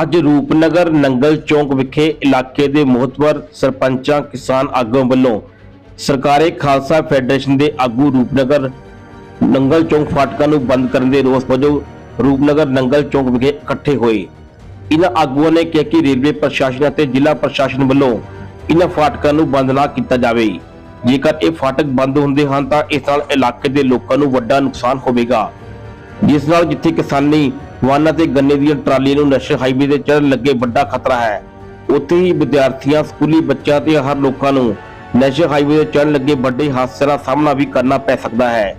ਅੱਜ ਰੂਪਨਗਰ ਨੰਗਲ ਚੌਂਕ ਵਿਖੇ ਇਲਾਕੇ ਦੇ ਮੋਹਤਵਰ ਸਰਪੰਚਾਂ ਕਿਸਾਨ ਆਗੂਆਂ ਵੱਲੋਂ ਸਰਕਾਰੇ ਖਾਲਸਾ ਫੈਡਰੇਸ਼ਨ ਦੇ ਆਗੂ ਰੂਪਨਗਰ ਨੰਗਲ ਚੌਂਕ ਫਾਟਕਾਂ ਨੂੰ ਬੰਦ ਕਰਨ ਦੇ ਰੋਸ ਵਜੋਂ ਰੂਪਨਗਰ ਨੰਗਲ ਚੌਂਕ ਵਿਖੇ ਇਕੱਠੇ ਹੋਏ। ਇਹਨਾਂ ਆਗੂਆਂ ਨੇ ਕਿਹਾ ਕਿ ਰੇਲਵੇ ਪ੍ਰਸ਼ਾਸਨ ਅਤੇ ਜ਼ਿਲ੍ਹਾ ਪ੍ਰਸ਼ਾਸਨ ਵੱਲੋਂ ਇਹਨਾਂ ਫਾਟਕਾਂ ਨੂੰ ਬੰਦ ਨਾ ਕੀਤਾ ਜਾਵੇ। ਜੇਕਰ ਇਹ ਫਾਟਕ ਬੰਦ ਹੁੰਦੇ ਹਨ ਤਾਂ ਇਸ ਨਾਲ ਇਲਾਕੇ ਦੇ ਲੋਕਾਂ ਨੂੰ ਵੱਡਾ ਨੁਕਸਾਨ ਹੋਵੇਗਾ। ਜਿਸ ਨਾਲ ਜਿੱਥੇ ਕਿਸਾਨੀ ਵਾਹਨਾਂ ਤੇ ਗੰਨੇ ਦੀਆਂ ਟਰਾਲੀਆਂ ਨੂੰ ਨੈਸ਼ਨਲ ਹਾਈਵੇ ਤੇ ਚੜ੍ਹਨ ਲੱਗੇ ਵੱਡਾ ਖਤਰਾ ਹੈ। ਉੱਥੇ ਹੀ ਵਿਦਿਆਰਥੀਆਂ, ਸਕੂਲੀ ਬੱਚਿਆਂ ਤੇ ਹਰ ਲੋਕਾਂ ਨੂੰ ਨੈਸ਼ਨਲ ਹਾਈਵੇ ਤੇ ਚੜ੍ਹਨ ਲੱਗੇ ਵੱਡੇ ਹਾਦਸਿਆਂ ਦਾ ਸਾਹਮਣਾ ਵੀ ਕਰਨਾ ਪੈ ਸਕਦਾ ਹੈ।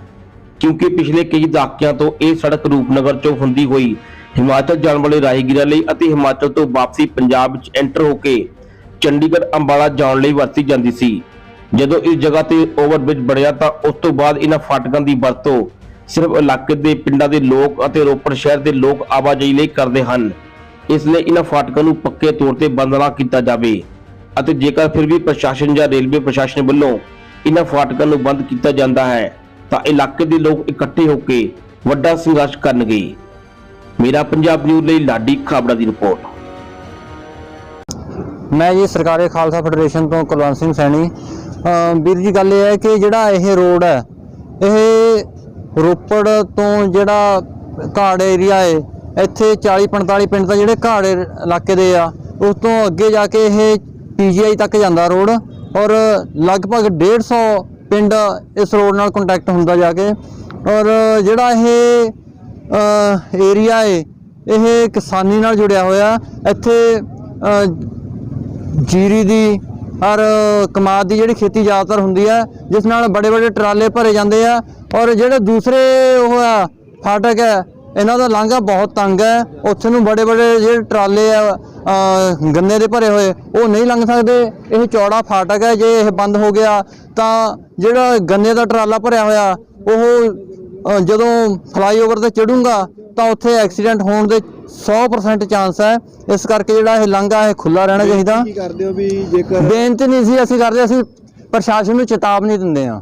ਕਿਉਂਕਿ ਪਿਛਲੇ ਕਈ ਦਹਾਕਿਆਂ ਤੋਂ ਇਹ ਸੜਕ ਰੂਪਨਗਰ ਚੋਂ ਹੁੰਦੀ ਹੋਈ ਹਿਮਾਚਲ ਜਾਣ ਵਾਲੇ ਰਾਹਗੀਰਾਂ ਲਈ ਅਤੇ ਹਿਮਾਚਲ ਤੋਂ ਵਾਪਸੀ ਪੰਜਾਬ ਵਿੱਚ ਐਂਟਰ ਹੋ ਕੇ ਚੰਡੀਗੜ੍ਹ, ਅੰਬਾਲਾ ਜਾਣ ਲਈ ਵਰਤੀ ਜਾਂਦੀ ਸੀ। ਜਦੋਂ ਇਸ ਜਗ੍ਹਾ ਤੇ ਓਵਰਬ੍ਰਿਜ ਬਣਿਆ ਤਾਂ ਉਸ ਤੋਂ ਬਾਅਦ ਇਹਨਾਂ ਫਾਟਕਾਂ ਦੀ ਵਰਤੋਂ ਸਿਰਫ ਇਲਾਕੇ ਦੇ ਪਿੰਡਾਂ ਦੇ ਲੋਕ ਅਤੇ ਰੋਪੜ ਸ਼ਹਿਰ ਦੇ ਲੋਕ ਆਵਾਜਾਈ ਲਈ ਕਰਦੇ ਹਨ। ਇਸ ਲਈ ਇਹਨਾਂ ਫਾਟਕਾਂ ਨੂੰ ਪੱਕੇ ਤੌਰ ਤੇ ਬੰਦ ਨਾ ਕੀਤਾ ਜਾਵੇ ਅਤੇ ਜੇਕਰ ਫਿਰ ਵੀ ਪ੍ਰਸ਼ਾਸਨ ਜਾਂ ਰੇਲਵੇ ਪ੍ਰਸ਼ਾਸਨ ਵੱਲੋਂ ਇਹਨਾਂ ਫਾਟਕਾਂ ਨੂੰ ਬੰਦ ਕੀਤਾ ਜਾਂਦਾ ਹੈ, ਤਾਂ ਇਲਾਕੇ ਦੇ ਲੋਕ ਇਕੱਠੇ ਹੋ ਕੇ ਵੱਡਾ ਸੰਘਰਸ਼ ਕਰਨਗੇ। ਮੇਰਾ ਪੰਜਾਬ ਨਿਊਜ਼ ਲਈ ਲਾਡੀ ਖਾਬੜਾ ਦੀ ਰਿਪੋਰਟ। ਮੈਂ ਜੀ ਸਰਕਾਰੀ ਖਾਲਸਾ ਫੈਡਰੇਸ਼ਨ ਤੋਂ ਕੁਲਵੰਤ ਸਿੰਘ ਸੈਣੀ। ਅਮ ਵੀਰ ਜੀ, ਗੱਲ ਇਹ ਹੈ ਕਿ ਜਿਹੜਾ ਇਹ ਰੋਡ ਹੈ, ਇਹ ਰੋਪੜ ਤੋਂ ਜਿਹੜਾ ਘਾੜ ਏਰੀਆ ਏ, ਇੱਥੇ 40 45 ਪਿੰਡ ਤਾਂ ਜਿਹੜੇ ਘਾੜ ਇਲਾਕੇ ਦੇ ਆ, ਉਸ ਤੋਂ ਅੱਗੇ ਜਾ ਕੇ ਇਹ ਪੀਜੀਆਈ ਤੱਕ ਜਾਂਦਾ ਰੋਡ ਔਰ ਲਗਭਗ 150 ਪਿੰਡ ਇਸ ਰੋਡ ਨਾਲ ਕੰਟੈਕਟ ਹੁੰਦਾ ਜਾ ਕੇ ਔਰ ਜਿਹੜਾ ਇਹ ਏਰੀਆ ਏ, ਇਹ ਕਿਸਾਨੀ ਨਾਲ ਜੁੜਿਆ ਹੋਇਆ, ਇੱਥੇ ਜੀਰੀ ਦੀ ਔਰ ਕਮਾਦ ਦੀ ਜਿਹੜੀ ਖੇਤੀ ਜ਼ਿਆਦਾਤਰ ਹੁੰਦੀ ਹੈ, ਜਿਸ ਨਾਲ ਬੜੇ ਬੜੇ ਟਰਾਲੇ ਭਰੇ ਜਾਂਦੇ ਆ ਔਰ ਜਿਹੜੇ ਦੂਸਰੇ ਉਹ ਆ ਫਾਟਕ ਹੈ, ਇਹਨਾਂ ਦਾ ਲਾਂਘਾ ਬਹੁਤ ਤੰਗ ਹੈ। ਉੱਥੇ ਨੂੰ ਬੜੇ ਬੜੇ ਜਿਹੜੇ ਟਰਾਲੇ ਆ ਗੰਨੇ ਦੇ ਭਰੇ ਹੋਏ, ਉਹ ਨਹੀਂ ਲੰਘ ਸਕਦੇ। ਇਹ ਚੌੜਾ ਫਾਟਕ ਹੈ, ਜੇ ਇਹ ਬੰਦ ਹੋ ਗਿਆ ਤਾਂ ਜਿਹੜਾ ਗੰਨੇ ਦਾ ਟਰਾਲਾ ਭਰਿਆ ਹੋਇਆ, ਉਹ ਜਦੋਂ ਫਲਾਈਓਵਰ ਤੇ ਚੜੂੰਗਾ ਤਾਂ ਉੱਥੇ ਐਕਸੀਡੈਂਟ ਹੋਣ ਦੇ 100% ਚਾਂਸ ਹੈ। ਇਸ ਕਰਕੇ ਜਿਹੜਾ ਇਹ ਲਾਂਘਾ ਇਹ ਖੁੱਲਾ ਰਹਿਣਾ ਚਾਹੀਦਾ। ਕੀ ਕਰਦੇ ਹੋ ਵੀ ਜੇਕਰ ਬੇਨਤੀ ਨਹੀਂ ਸੀ ਅਸੀਂ ਕਰਦੇ ਅਸੀਂ ਪ੍ਰਸ਼ਾਸਨ ਨੂੰ ਚੇਤਾਵਨੀ ਦਿੰਦੇ ਆ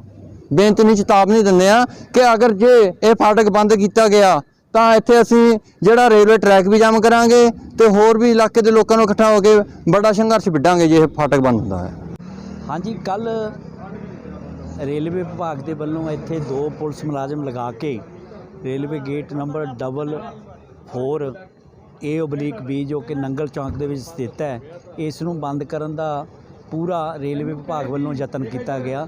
ਬੇਨਤੀ ਨਹੀਂ ਚੇਤਾਵਨੀ ਦਿੰਦੇ ਆ ਕਿ ਅਗਰ ਜੇ ਇਹ ਫਾਟਕ ਬੰਦ ਕੀਤਾ ਗਿਆ ਤਾਂ ਇੱਥੇ ਅਸੀਂ ਜਿਹੜਾ ਰੇਲਵੇ ਟਰੈਕ ਵੀ ਜਾਮ ਕਰਾਂਗੇ ਤੇ ਹੋਰ ਵੀ ਇਲਾਕੇ ਦੇ ਲੋਕਾਂ ਨੂੰ ਇਕੱਠਾ ਹੋ ਕੇ ਵੱਡਾ ਸੰਘਰਸ਼ ਵਿੱਢਾਂਗੇ ਜੇ ਇਹ ਫਾਟਕ ਬੰਦ ਹੁੰਦਾ ਹੈ। ਹਾਂਜੀ ਕੱਲ ਰੇਲਵੇ ਵਿਭਾਗ ਦੇ ਵੱਲੋਂ ਇੱਥੇ ਦੋ ਪੁਲਿਸ ਮੁਲਾਜ਼ਮ ਲਗਾ ਕੇ railway gate number double 4 A oblique B, ਜੋ ਕਿ ਨੰਗਲ ਚੌਂਕ ਦੇ ਵਿੱਚ ਸਥਿਤ ਹੈ, ਇਸ ਨੂੰ ਬੰਦ ਕਰਨ ਦਾ ਪੂਰਾ ਰੇਲਵੇ ਵਿਭਾਗ ਵੱਲੋਂ ਯਤਨ ਕੀਤਾ ਗਿਆ।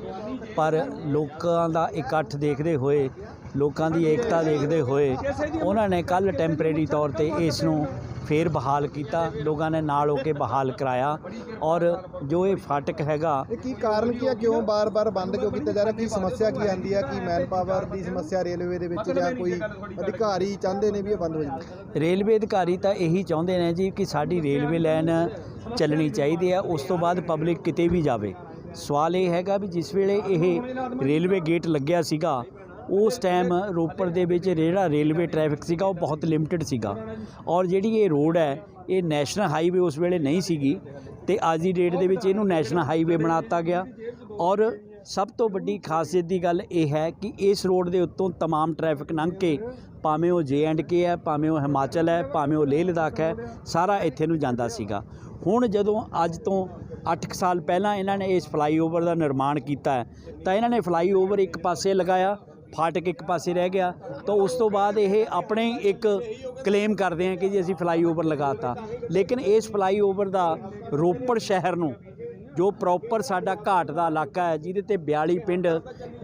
ਪਰ ਲੋਕਾਂ ਦਾ ਇਕੱਠ ਦੇਖਦੇ ਹੋਏ, ਲੋਕਾਂ ਦੀ ਏਕਤਾ ਦੇਖਦੇ ਹੋਏ, ਉਹਨਾਂ ਨੇ ਕੱਲ ਟੈਂਪਰੇਰੀ ਤੌਰ ਤੇ ਇਸ ਨੂੰ ਫੇਰ ਬਹਾਲ ਕੀਤਾ ਲੋਕਾਂ ਨੇ ਨਾਲ ਹੋ ਕੇ ਬਹਾਲ ਕਰਾਇਆ। ਔਰ ਜੋ ਇਹ ਫਾਟਕ ਹੈਗਾ ਇਹ ਕੀ ਕਾਰਨ ਕੀ ਹੈ ਕਿਉਂ ਬਾਰ-ਬਾਰ ਬੰਦ ਕਿਉਂ ਕੀਤਾ ਜਾ ਰਿਹਾ? ਕੀ ਸਮੱਸਿਆ ਕੀ ਆਂਦੀ ਹੈ ਕੀ ਮੈਨ ਪਾਵਰ ਦੀ ਸਮੱਸਿਆ ਰੇਲਵੇ ਦੇ ਵਿੱਚ ਜਾਂ ਕੋਈ ਅਧਿਕਾਰੀ ਚਾਹੁੰਦੇ ਨੇ ਵੀ ਇਹ ਬੰਦ ਹੋ ਜਾਵੇ? ਰੇਲਵੇ ਅਧਿਕਾਰੀ ਤਾਂ ਇਹੀ ਚਾਹੁੰਦੇ ਨੇ ਜੀ ਕਿ ਸਾਡੀ ਰੇਲਵੇ ਲਾਈਨ ਚੱਲਣੀ ਚਾਹੀਦੀ ਹੈ ਉਸ ਤੋਂ ਬਾਅਦ ਪਬਲਿਕ ਕਿਤੇ ਵੀ ਜਾਵੇ। ਸਵਾਲ ਇਹ ਹੈਗਾ ਵੀ ਜਿਸ ਵੇਲੇ ਇਹ ਰੇਲਵੇ ਗੇਟ ਲੱਗਿਆ ਸੀਗਾ ਉਸ ਟਾਈਮ ਰੋਪੜ ਦੇ ਵਿੱਚ ਜਿਹੜਾ ਰੇਲਵੇ ਟ੍ਰੈਫਿਕ ਸੀਗਾ ਉਹ ਬਹੁਤ ਲਿਮਟਿਡ ਸੀਗਾ ਔਰ ਜਿਹੜੀ ਇਹ ਰੋਡ ਹੈ ਇਹ ਨੈਸ਼ਨਲ ਹਾਈਵੇ ਉਸ ਵੇਲੇ ਨਹੀਂ ਸੀਗੀ ਤੇ ਅੱਜ ਦੀ ਡੇਟ ਦੇ ਵਿੱਚ ਇਹਨੂੰ ਨੈਸ਼ਨਲ ਹਾਈਵੇ ਬਣਾ ਦਿੱਤਾ ਗਿਆ ਔਰ ਸਭ ਤੋਂ ਵੱਡੀ ਖਾਸੀਅਤ ਦੀ ਗੱਲ ਇਹ ਹੈ ਕਿ ਇਸ ਰੋਡ ਦੇ ਉੱਤੋਂ तमाम ਟ੍ਰੈਫਿਕ ਲੰਘ ਕੇ ਭਾਵੇਂ ਉਹ ਜੇ ਐਂਡ ਕੇ ਹੈ ਭਾਵੇਂ ਉਹ ਹਿਮਾਚਲ ਹੈ ਭਾਵੇਂ ਉਹ ਲੇਹ ਲਦਾਖ ਹੈ ਸਾਰਾ ਇੱਥੇ ਨੂੰ ਜਾਂਦਾ ਸੀਗਾ ਹੁਣ ਜਦੋਂ ਅੱਜ ਤੋਂ 8 ਸਾਲ ਪਹਿਲਾਂ ਇਹਨਾਂ ਨੇ ਇਸ ਫਲਾਈਓਵਰ ਦਾ ਨਿਰਮਾਣ ਕੀਤਾ ਹੈ, ਤਾਂ ਇਹਨਾਂ ਨੇ ਫਲਾਈਓਵਰ ਇੱਕ ਪਾਸੇ ਲਗਾਇਆ ਫਾਟਕ ਇੱਕ ਪਾਸੇ ਰਹਿ ਗਿਆ, ਤਾਂ ਉਸ ਤੋਂ ਬਾਅਦ ਇਹ ਆਪਣੇ ਹੀ ਇੱਕ ਕਲੇਮ ਕਰਦੇ ਆ ਕਿ ਜੀ ਅਸੀਂ ਫਲਾਈਓਵਰ ਲਗਾਤਾ। ਲੇਕਿਨ ਇਸ ਫਲਾਈਓਵਰ ਦਾ ਰੋਪੜ ਸ਼ਹਿਰ ਨੂੰ, ਜੋ ਪ੍ਰੋਪਰ ਸਾਡਾ ਘਾਟ ਦਾ ਇਲਾਕਾ ਹੈ, ਜਿਹਦੇ ਤੇ 42 ਪਿੰਡ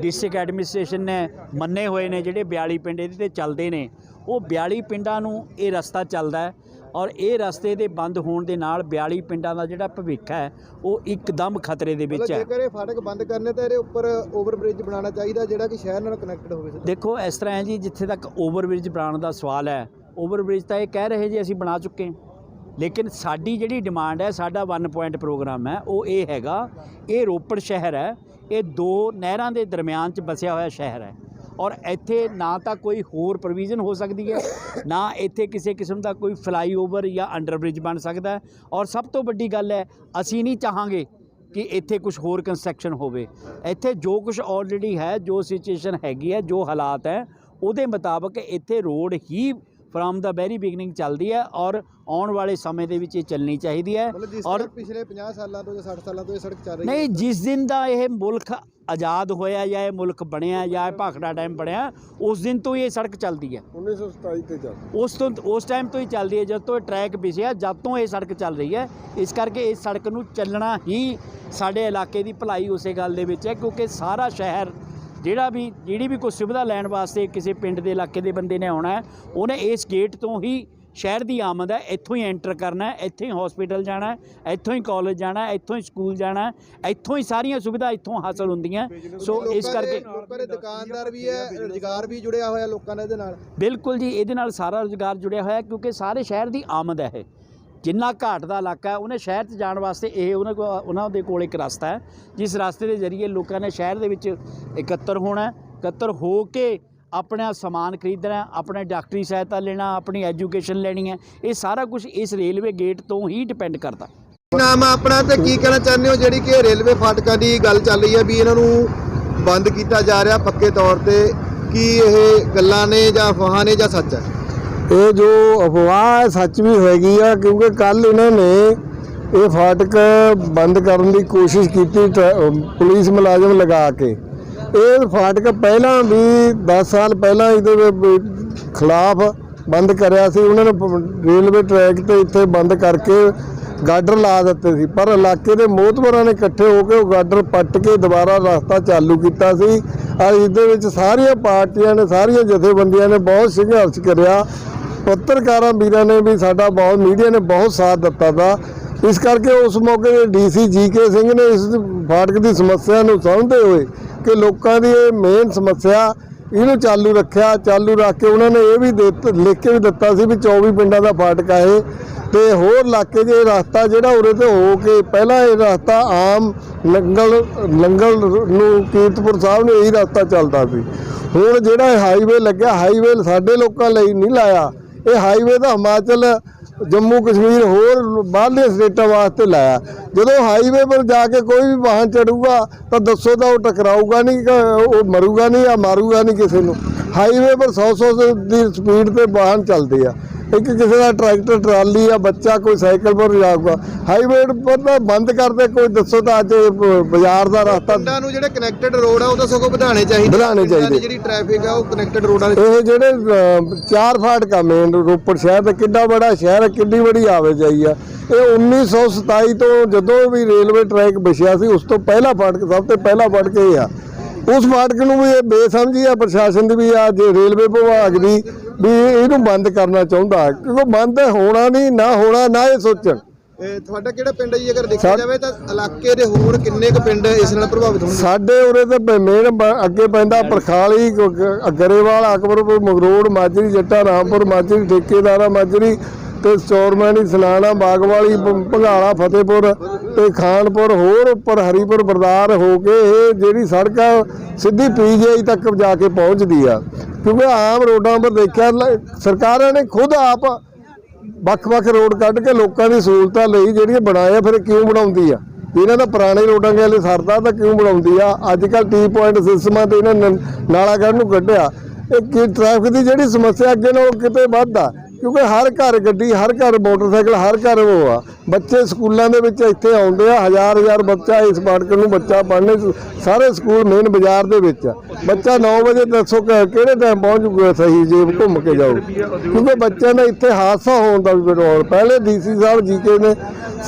ਡਿਸਟ੍ਰਿਕਟ ਐਡਮਿਨਿਸਟ੍ਰੇਸ਼ਨ ਨੇ ਮੰਨੇ ਹੋਏ ਨੇ, ਜਿਹੜੇ 42 ਪਿੰਡ ਇਹਦੇ ਤੇ ਚੱਲਦੇ ਨੇ, ਉਹ 42 ਪਿੰਡਾਂ ਨੂੰ ਇਹ ਰਸਤਾ ਚੱਲਦਾ ਹੈ। ਔਰ ਇਹ ਰਸਤੇ ਦੇ ਬੰਦ ਹੋਣ ਦੇ ਨਾਲ 42 ਪਿੰਡਾਂ ਦਾ ਜਿਹੜਾ ਭਵਿੱਖ ਹੈ ਉਹ ਇੱਕਦਮ ਖਤਰੇ ਦੇ ਵਿੱਚ ਹੈ। ਜੇਕਰ ਇਹ ਫਾਟਕ ਬੰਦ ਕਰਨੇ ਤਾਂ ਇਹਦੇ ਉੱਪਰ ਓਵਰ ਬ੍ਰਿਜ ਬਣਾਉਣਾ ਚਾਹੀਦਾ ਜਿਹੜਾ ਕਿ ਸ਼ਹਿਰ ਨਾਲ ਕਨੈਕਟਡ ਹੋਵੇ ਦੇਖੋ ਇਸ ਤਰ੍ਹਾਂ ਹੈ ਜੀ ਜਿੱਥੇ ਤੱਕ ਓਵਰਬ੍ਰਿਜ ਬਣਾਉਣ ਦਾ ਸਵਾਲ ਹੈ ਓਵਰਬ੍ਰਿਜ ਤਾਂ ਇਹ ਕਹਿ ਰਹੇ ਜੀ ਅਸੀਂ ਬਣਾ ਚੁੱਕੇ ਹਾਂ। ਲੇਕਿਨ ਸਾਡੀ ਜਿਹੜੀ ਡਿਮਾਂਡ ਹੈ ਸਾਡਾ 1 ਪੁਆਇੰਟ ਪ੍ਰੋਗਰਾਮ ਹੈ ਉਹ ਇਹ ਹੈਗਾ ਇਹ ਰੋਪੜ ਸ਼ਹਿਰ ਹੈ ਇਹ ਦੋ ਨਹਿਰਾਂ ਦੇ ਦਰਮਿਆਨ 'ਚ ਵਸਿਆ ਹੋਇਆ ਸ਼ਹਿਰ ਹੈ। ਔਰ ਇੱਥੇ ਨਾ ਤਾਂ ਕੋਈ ਹੋਰ ਪ੍ਰੋਵੀਜ਼ਨ ਹੋ ਸਕਦੀ ਹੈ, ਨਾ ਇੱਥੇ ਕਿਸੇ ਕਿਸਮ ਦਾ ਕੋਈ ਫਲਾਈਓਵਰ ਜਾਂ ਅੰਡਰਬ੍ਰਿਜ ਬਣ ਸਕਦਾ ਔਰ ਸਭ ਤੋਂ ਵੱਡੀ ਗੱਲ ਹੈ, ਅਸੀਂ ਨਹੀਂ ਚਾਹਾਂਗੇ ਕਿ ਇੱਥੇ ਕੁਝ ਹੋਰ ਕੰਸਟਰਕਸ਼ਨ ਹੋਵੇ। ਇੱਥੇ ਜੋ ਕੁਝ ਆਲਰੇਡੀ ਹੈ, ਜੋ ਸਿਚੁਏਸ਼ਨ ਹੈਗੀ ਹੈ, ਜੋ ਹਾਲਾਤ ਹੈ, ਉਹਦੇ ਮੁਤਾਬਕ ਇੱਥੇ ਰੋਡ ਹੀ ਫਰਮ ਦਾ ਵੈਰੀ ਬਿਗਨਿੰਗ ਚੱਲਦੀ ਹੈ ਔਰ ਆਉਣ ਵਾਲੇ ਸਮੇਂ ਦੇ ਵਿੱਚ ਇਹ ਚੱਲਣੀ ਚਾਹੀਦੀ ਹੈ ਔਰ ਪਿਛਲੇ 50 ਸਾਲਾਂ ਤੋਂ ਜਾਂ 60 ਸਾਲਾਂ ਤੋਂ ਇਹ ਸੜਕ ਚੱਲ ਰਹੀ ਹੈ। ਨਹੀਂ ਜਿਸ ਦਿਨ ਦਾ ਇਹ ਮੁਲਕ ਆਜ਼ਾਦ ਹੋਇਆ ਜਾਂ ਇਹ ਮੁਲਕ ਬਣਿਆ ਜਾਂ ਇਹ ਭਾਖੜਾ ਟਾਈਮ ਬਣਿਆ ਉਸ ਦਿਨ ਤੋਂ ਹੀ ਇਹ ਸੜਕ ਚੱਲਦੀ ਹੈ। 1927 ਤੇ ਚੱਲ ਉਸ ਤੋਂ ਉਸ ਟਾਈਮ ਤੋਂ ਹੀ ਚੱਲਦੀ ਹੈ ਜਦ ਤੋਂ ਇਹ ਟਰੈਕ ਵਿਛਿਆ ਜਦ ਤੋਂ ਇਹ ਸੜਕ ਚੱਲ ਰਹੀ ਹੈ। ਇਸ ਕਰਕੇ ਇਸ ਸੜਕ ਨੂੰ ਚੱਲਣਾ ਹੀ ਸਾਡੇ ਇਲਾਕੇ ਦੀ ਭਲਾਈ ਉਸੇ ਗੱਲ ਦੇ ਵਿੱਚ ਹੈ ਕਿਉਂਕਿ ਸਾਰਾ ਸ਼ਹਿਰ ਜਿਹੜਾ ਵੀ ਜਿਹੜੀ ਵੀ ਕੋਈ ਸੁਵਿਧਾ ਲੈਣ ਵਾਸਤੇ ਕਿਸੇ ਪਿੰਡ ਦੇ ਇਲਾਕੇ ਦੇ ਬੰਦੇ ਨੇ ਆਉਣਾ ਹੈ ਉਹਨੇ ਇਸ ਗੇਟ ਤੋਂ ਹੀ ਸ਼ਹਿਰ ਦੀ ਆਮਦ ਹੈ ਇੱਥੋਂ ਹੀ ਐਂਟਰ ਕਰਨਾ ਹੈ ਇੱਥੇ ਹੀ ਹਸਪੀਟਲ ਜਾਣਾ ਹੈ ਇੱਥੋਂ ਹੀ ਕਾਲਜ ਜਾਣਾ ਹੈ ਇੱਥੋਂ ਹੀ ਸਕੂਲ ਜਾਣਾ ਹੈ ਇੱਥੋਂ ਹੀ ਸਾਰੀਆਂ ਸੁਵਿਧਾ ਇੱਥੋਂ ਹਾਸਲ ਹੁੰਦੀਆਂ। ਸੋ ਇਸ ਕਰਕੇ ਦੇ ਦੁਕਾਨਦਾਰ ਵੀ ਹੈ ਰੁਜ਼ਗਾਰ ਵੀ ਜੁੜਿਆ ਹੋਇਆ ਲੋਕਾਂ ਦਾ ਇਹਦੇ ਨਾਲ। ਬਿਲਕੁਲ ਜੀ ਇਹਦੇ ਨਾਲ ਸਾਰਾ ਰੁਜ਼ਗਾਰ ਜੁੜਿਆ ਹੋਇਆ ਕਿਉਂਕਿ ਸਾਰੇ ਸ਼ਹਿਰ ਦੀ ਆਮਦ ਹੈ ਇਹ। ਜਿੰਨਾ ਘਾਟ ਦਾ ਇਲਾਕਾ ਹੈ ਉਹਨੇ ਸ਼ਹਿਰ 'ਚ ਜਾਣ ਵਾਸਤੇ ਇਹ ਉਹਨਾਂ ਕੋਲ ਉਹਨਾਂ ਦੇ ਕੋਲ ਇੱਕ ਰਸਤਾ ਹੈ ਜਿਸ ਰਸਤੇ ਦੇ ਜ਼ਰੀਏ ਲੋਕਾਂ ਨੇ ਸ਼ਹਿਰ ਦੇ ਵਿੱਚ ਇਕੱਤਰ ਹੋਣਾ ਇਕੱਤਰ ਹੋ ਕੇ ਆਪਣਾ ਸਮਾਨ ਖਰੀਦਣਾ ਹੈ, ਆਪਣੇ ਡਾਕਟਰੀ ਸਹਾਇਤਾ ਲੈਣਾ ਆਪਣੀ ਐਜੂਕੇਸ਼ਨ ਲੈਣੀ ਹੈ ਇਹ ਸਾਰਾ ਕੁਝ ਇਸ ਰੇਲਵੇ ਗੇਟ ਤੋਂ ਹੀ ਡਿਪੈਂਡ ਕਰਦਾ। ਨਾਮ ਆਪਣਾ ਤੇ ਕੀ ਕਹਿਣਾ ਚਾਹੁੰਦੇ ਹੋ ਜਿਹੜੀ ਕਿ ਰੇਲਵੇ ਫਾਟਕਾਂ ਦੀ ਗੱਲ ਚੱਲ ਰਹੀ ਹੈ ਵੀ ਇਹਨਾਂ ਨੂੰ ਬੰਦ ਕੀਤਾ ਜਾ ਰਿਹਾ ਪੱਕੇ ਤੌਰ ਤੇ ਕੀ ਇਹ ਗੱਲਾਂ ਨੇ ਜਾਂ ਅਫਵਾਹਾਂ ਨੇ ਜਾਂ ਸੱਚ ਹੈ? ਇਹ ਜੋ ਅਫਵਾਹ ਹੈ ਸੱਚ ਵੀ ਹੋਏਗੀ ਆ, ਕਿਉਂਕਿ ਕੱਲ ਇਹਨਾਂ ਨੇ ਇਹ ਫਾਟਕ ਬੰਦ ਕਰਨ ਦੀ ਕੋਸ਼ਿਸ਼ ਕੀਤੀ ਟ੍ਰੈ- ਪੁਲਿਸ ਮੁਲਾਜ਼ਮ ਲਗਾ ਕੇ। ਇਹ ਫਾਟਕ ਪਹਿਲਾਂ ਵੀ 10 ਸਾਲ ਪਹਿਲਾਂ ਇਹਦੇ ਖਿਲਾਫ ਬੰਦ ਕਰਿਆ ਸੀ। ਉਹਨਾਂ ਨੇ ਰੇਲਵੇ ਟਰੈਕ ਤੇ ਇੱਥੇ ਬੰਦ ਕਰਕੇ ਗਾਡਰ ਲਾ ਦਿੱਤੇ ਸੀ। ਪਰ ਇਲਾਕੇ ਦੇ ਮੋਹਤਵਰਾਂ ਨੇ ਇਕੱਠੇ ਹੋ ਕੇ ਉਹ ਗਾਡਰ ਪੱਟ ਕੇ ਦੁਬਾਰਾ ਰਸਤਾ ਚਾਲੂ ਕੀਤਾ ਸੀ। ਔਰ ਇਹਦੇ ਵਿੱਚ ਸਾਰੀਆਂ ਪਾਰਟੀਆਂ ਨੇ, ਸਾਰੀਆਂ ਜਥੇਬੰਦੀਆਂ ਨੇ ਬਹੁਤ ਸੰਘਰਸ਼ ਕਰਿਆ। ਪੱਤਰਕਾਰਾਂ ਵੀਰਾਂ ਨੇ ਵੀ ਸਾਡਾ ਬਹੁਤ, ਮੀਡੀਆ ਨੇ ਬਹੁਤ ਸਾਥ ਦਿੱਤਾ ਤਾ। ਇਸ ਕਰਕੇ ਉਸ ਮੌਕੇ ਡੀਸੀ ਜੀਕੇ ਸਿੰਘ ਨੇ ਇਸ ਫਾਟਕ ਦੀ ਸਮੱਸਿਆ ਨੂੰ ਸਮਝਦੇ ਹੋਏ ਕਿ ਲੋਕਾਂ ਦੀ ਇਹ ਮੇਨ ਸਮੱਸਿਆ ਇਹਨੂੰ ਚਾਲੂ ਰੱਖਿਆ, ਚਾਲੂ ਰੱਖ ਕੇ ਉਹਨਾਂ ਨੇ ਇਹ ਵੀ ਦੇ ਲਿਖ ਕੇ ਵੀ ਦਿੱਤਾ ਸੀ ਵੀ 24 ਪਿੰਡਾਂ ਦਾ ਫਾਟਕ ਆ ਇਹ। ਤੇ ਹੋਰ ਇਲਾਕੇ 'ਚ ਇਹ ਰਸਤਾ ਜਿਹੜਾ ਉਰੇ ਤੇ ਹੋ ਕੇ ਪਹਿਲਾਂ ਇਹ ਰਸਤਾ ਆਮ ਲੰਗਲ ਲੰਗਲ ਨੂੰ ਕੀਰਤਪੁਰ ਸਾਹਿਬ ਨੂੰ ਇਹੀ ਰਸਤਾ ਚੱਲਦਾ ਸੀ। ਹੁਣ ਜਿਹੜਾ ਹਾਈਵੇ ਲੱਗਿਆ ਹਾਈਵੇ ਸਾਡੇ ਲੋਕਾਂ ਲਈ ਨਹੀਂ ਲਾਇਆ। ਇਹ ਹਾਈਵੇ ਤਾਂ ਹਿਮਾਚਲ, ਜੰਮੂ, ਕਸ਼ਮੀਰ ਹੋਰ ਬਾਹਰਲੇ ਸਟੇਟਾਂ ਵਾਸਤੇ ਲਾਇਆ। ਜਦੋਂ ਹਾਈਵੇ ਪਰ ਜਾ ਕੇ ਕੋਈ ਵੀ ਵਾਹਨ ਚੜੂਗਾ, ਤਾਂ ਦੱਸੋ ਤਾਂ ਉਹ ਟਕਰਾਊਗਾ ਨਹੀਂ ਉਹ ਮਰੂਗਾ ਨਹੀਂ ਜਾਂ ਮਾਰੂਗਾ ਨਹੀਂ ਕਿਸੇ ਨੂੰ। ਹਾਈਵੇ ਪਰ 100 100 ਦੀ ਸਪੀਡ ਤੇ ਵਾਹਨ ਚੱਲਦੇ ਆ। ਇੱਕ ਕਿਸੇ ਦਾ ਟਰੈਕਟਰ ਟਰਾਲੀ ਆ ਬੱਚਾ ਕੋਈ ਸਾਈਕਲ ਪਰ ਜਾਊਗਾ ਹਾਈਵੇ ਪਰ ਤਾਂ ਬੰਦ ਕਰਦੇ ਕੋਈ ਦੱਸੋ ਤਾਂ ਅੱਜ ਬਾਜ਼ਾਰ ਦਾ ਰਸਤਾ ਪਿੰਡਾਂ ਨੂੰ ਜਿਹੜੇ ਕਨੈਕਟਡ ਰੋਡ ਆ ਉਹ ਤਾਂ ਸਗੋਂ ਵਧਾਣੇ ਚਾਹੀਦੇ ਦੀ ਚਾਹੀਦੇ। ਜਿਹੜੀ ਟ੍ਰੈਫਿਕ ਆ ਉਹ ਕਨੈਕਟਡ ਰੋਡਾਂ ਦੇ ਇਹ ਜਿਹੜੇ ਅਹ, ਚਾਰ ਫਾਟਕ ਆ ਮੇਨ ਰੋਪੜ ਸ਼ਹਿਰ ਦਾ ਕਿੱਡਾ ਬੜਾ ਸ਼ਹਿਰ ਹੈ ਕਿੱਡੀ ਬੜੀ ਆਵਾਜਾਈ ਆ। ਇਹ 1927 ਤੋਂ ਜਦੋਂ ਵੀ ਰੇਲਵੇ ਟਰੈਕ ਵਿਛਿਆ ਸੀ ਉਸ ਤੋਂ ਪਹਿਲਾ ਫਾਟਕ ਸਭ ਤੋਂ ਪਹਿਲਾ ਫਾਟਕ ਇਹ ਆ। ਉਸ ਫਾਟਕ ਨੂੰ ਵੀ ਇਹ ਬੇਸਮਝੀ ਆ ਪ੍ਰਸ਼ਾਸਨ ਦੀ ਵੀ ਆ ਜੇ ਰੇਲਵੇ ਵਿਭਾਗ ਦੀ ਵੀ ਇਹਨੂੰ ਬੰਦ ਕਰਨਾ ਚਾਹੁੰਦਾ ਕਿਉਂਕਿ ਬੰਦ ਹੋਣਾ ਨਹੀਂ ਨਾ ਹੋਣਾ ਨਾ ਇਹ ਸੋਚਣ। ਇਹ ਤੁਹਾਡਾ ਕਿਹੜਾ ਪਿੰਡ ਹੈ ਜੀ? ਅਗਰ ਦੇਖਿਆ ਸਾ- ਜਾਵੇ ਤਾਂ ਇਲਾਕੇ ਦੇ ਹੋਰ ਕਿੰਨੇ ਕੁ ਪਿੰਡ ਇਸ ਨਾਲ ਪ੍ਰਭਾਵਿਤ ਹੋਣਗੇ? ਸਾਡੇ ਉਰੇ ਤੇ ਮੇਨ ਅੱਗੇ ਪੈਂਦਾ ਪਰਖਾਲੀ ਗਰੇਵਾਲ ਅਕਬਰਪੁਰ ਮਗਰੋੜ ਮਾਜਰੀ ਜੱਟਾ ਰਾਮਪੁਰ ਮਾਜਰੀ ਠੇਕੇਦਾਰਾ ਮਾਜਰੀ ਤੇ ਚੌਰਮੈਣੀ ਸਲਾਣਾ ਬਾਗਵਾਲੀ ਭੰਗਾਲਾ ਫਤਿਹਪੁਰ ਤੇ ਖਾਨਪੁਰ, ਹੋਰ ਉੱਪਰ ਹਰੀਪੁਰ ਬਰਦਾਰ ਹੋ ਕੇ ਇਹ ਜਿਹੜੀ ਸੜਕ ਆ, ਸਿੱਧੀ ਪੀਜੀਆਈ ਤੱਕ ਜਾ ਕੇ ਪਹੁੰਚਦੀ ਆ। ਕਿਉਂਕਿ ਆਮ ਰੋਡਾਂ 'ਤੇ ਦੇਖਿਆ ਸਰਕਾਰਾਂ ਨੇ ਖੁਦ ਆਪ ਵੱਖ-ਵੱਖ ਰੋਡ ਕੱਢ ਕੇ ਲੋਕਾਂ ਦੀ ਸਹੂਲਤਾਂ ਲਈ ਜਿਹੜੀਆਂ ਬਣਾਏ ਫਿਰ ਕਿਉਂ ਬਣਾਉਂਦੀ ਆ? ਇਹਨਾਂ ਦਾ ਪੁਰਾਣੇ ਰੋਡਾਂ ਦੇ ਲਈ ਸਰਦਾ ਤਾਂ ਕਿਉਂ ਬਣਾਉਂਦੀ ਆ? ਅੱਜ ਕੱਲ ਟੀ ਪੁਆਇੰਟ ਸਿਸਟਮਾਂ ਤੇ ਇਹਨਾਂ ਨੇ ਨਾਲਾ ਕੱਢ ਨੂੰ ਕੱਢਿਆ। ਇਹ ਕਿ ਟ੍ਰੈਫਿਕ ਦੀ ਜਿਹੜੀ ਸਮੱਸਿਆ ਅੱਗੇ ਨਾਲੋਂ ਕਿਤੇ ਵੱਧ ਆ ਕਿਉਂਕਿ ਹਰ ਘਰ ਗੱਡੀ, ਹਰ ਘਰ ਮੋਟਰਸਾਈਕਲ, ਹਰ ਘਰ ਉਹ ਆ। ਬੱਚੇ ਸਕੂਲਾਂ ਦੇ ਵਿੱਚ ਇੱਥੇ ਆਉਂਦੇ ਆ, ਹਜ਼ਾਰ ਹਜ਼ਾਰ ਬੱਚਾ ਇਸ ਫਾਟਕ ਨੂੰ ਬੱਚਾ ਪੜ੍ਹਨੇ ਸਾਰੇ ਸਕੂਲ ਮੇਨ ਬਾਜ਼ਾਰ ਦੇ ਵਿੱਚ ਆ। ਬੱਚਾ 9 ਵਜੇ ਦੱਸੋ ਕਿਹੜੇ ਟਾਈਮ ਪਹੁੰਚੂਗਾ ਸਹੀ ਜੇ ਘੁੰਮ ਕੇ ਜਾਓ। ਕਿਉਂਕਿ ਬੱਚਿਆਂ ਦਾ ਇੱਥੇ ਹਾਦਸਾ ਹੋਣ ਦਾ ਵੀ ਡਰ ਪਹਿਲੇ ਡੀਸੀ ਸਾਹਿਬ ਜੀਕੇ ਨੇ,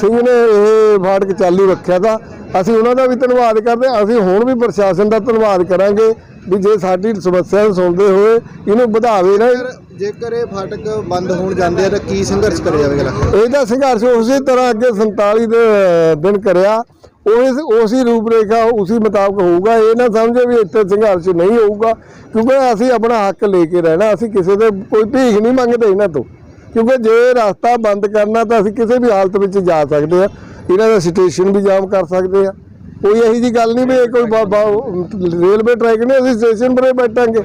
ਸਿੰਘ ਨੇ ਇਹ ਫਾਟਕ ਚਾਲੂ ਰੱਖਿਆ ਤਾਂ ਅਸੀਂ ਉਹਨਾਂ ਦਾ ਵੀ ਧੰਨਵਾਦ ਕਰਦੇ ਹਾਂ। ਅਸੀਂ ਹੁਣ ਵੀ ਪ੍ਰਸ਼ਾਸਨ ਦਾ ਧੰਨਵਾਦ ਕਰਾਂਗੇ। ਵੀ ਜੇ ਸਾਡੀ ਸਮੱਸਿਆ ਨੂੰ ਸੁਣਦੇ ਹੋਏ ਇਹਨੂੰ ਵਧਾਵੇ ਨਾ। ਜੇਕਰ- ਇਹ ਫਾਟਕ ਬੰਦ ਹੋਣ ਜਾਂਦੇ ਆ ਤਾਂ ਕੀ ਸੰਘਰਸ਼ ਕਰਿਆ ਜਾਵੇਗਾ? ਇਹਦਾ ਸੰਘਰਸ਼ ਉਸੇ ਤਰ੍ਹਾਂ ਅੱਗੇ 47 ਦੇ ਦਿਨ ਕਰਿਆ। ਉਸ ਉਸੇ ਰੂਪਰੇਖਾ ਉਸੇ ਮੁਤਾਬਕ ਹੋਊਗਾ। ਇਹ ਨਾ ਸਮਝੇ ਵੀ ਇੱਥੇ ਸੰਘਰਸ਼ ਨਹੀਂ ਹੋਊਗਾ ਕਿਉਂਕਿ ਅਸੀਂ ਆਪਣਾ ਹੱਕ ਲੈ ਕੇ ਰਹਿਣਾ। ਅਸੀਂ ਕਿਸੇ ਦੇ ਕੋਈ ਭੀਖ ਨਹੀਂ ਮੰਗਦੇ ਇਹਨਾਂ ਤੋਂ। ਕਿਉਂਕਿ ਜੇ ਰਸਤਾ ਬੰਦ ਕਰਨਾ ਤਾਂ ਅਸੀਂ ਕਿਸੇ ਵੀ ਹਾਲਤ ਵਿੱਚ ਜਾ ਸਕਦੇ ਆ ਇਹਨਾਂ ਦਾ ਸਟੇਸ਼ਨ ਵੀ ਜਾਮ ਕਰ ਸਕਦੇ ਆ ਕੋਈ ਇਹੀ ਜੀ ਗੱਲ ਨਹੀਂ ਵੀ ਇਹ ਕੋਈ ਬਾ- ਬਾ- ਰੇਲਵੇ ਟਰੈਕ ਨੇ ਅਸੀਂ ਸਟੇਸ਼ਨ 'ਤੇ ਬੈਠਾਂਗੇ।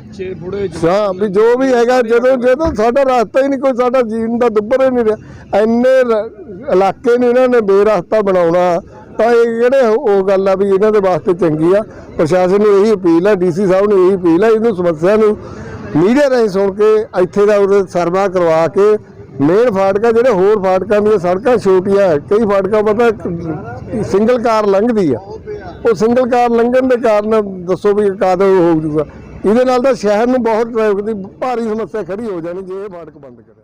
ਹਾਂ ਵੀ ਜੋ ਵੀ ਹੈਗਾ ਜਦੋਂ ਜਦੋਂ ਸਾਡਾ ਰਸਤਾ ਹੀ ਨਹੀਂ ਕੋਈ ਸਾਡਾ ਜੀਣ ਦਾ ਦੁੱਬਰ ਹੀ ਨਹੀਂ ਰਿਹਾ। ਇੰਨੇ ਰ- ਇਲਾਕੇ ਨੂੰ ਇਹਨਾਂ ਨੇ ਬੇਰਸਤਾ ਬਣਾਉਣਾ। ਤਾਂ ਇਹ ਕਿਹੜੇ ਉਹ ਗੱਲ ਆ ਵੀ ਇਹਨਾਂ ਦੇ ਵਾਸਤੇ ਚੰਗੀ ਆ। ਪ੍ਰਸ਼ਾਸਨ ਨੂੰ ਇਹੀ ਅਪੀਲ ਆ ਡੀਸੀ ਸਾਹਿਬ ਨੂੰ ਇਹੀ ਅਪੀਲ ਆ ਇਹਨੂੰ ਸਮੱਸਿਆ ਨੂੰ ਮੀਡੀਆ ਰਾਹੀਂ ਸੁਣ ਕੇ ਇੱਥੇ ਦਾ ਉਹਦੇ ਸਰਵਾ ਕਰਵਾ ਕੇ ਮੇਨ ਫਾਟਕਾ ਜਿਹੜੇ ਹੋਰ ਫਾਟਕਾਂ ਦੀਆਂ ਸੜਕਾਂ ਛੋਟੀਆਂ ਕਈ ਫਾਟਕਾਂ ਪਤਾ ਸਿੰਗਲ ਕਾਰ ਲੰਘਦੀ ਆ। ਉਹ ਸਿੰਗਲ ਕਾਰ ਲੰਘਣ ਦੇ ਕਾਰਨ ਦੱਸੋ ਵੀ ਕਦੋਂ ਹੋ ਜੂਗਾ ਇਹਦੇ ਨਾਲ ਤਾਂ ਸ਼ਹਿਰ ਨੂੰ ਬਹੁਤ ਟ੍ਰੈਫਿਕ ਦੀ ਭਾਰੀ ਸਮੱਸਿਆ ਖੜੀ ਹੋ ਜਾਣੀ ਜੇ ਇਹ ਫਾਟਕ ਬੰਦ ਕਰੇ।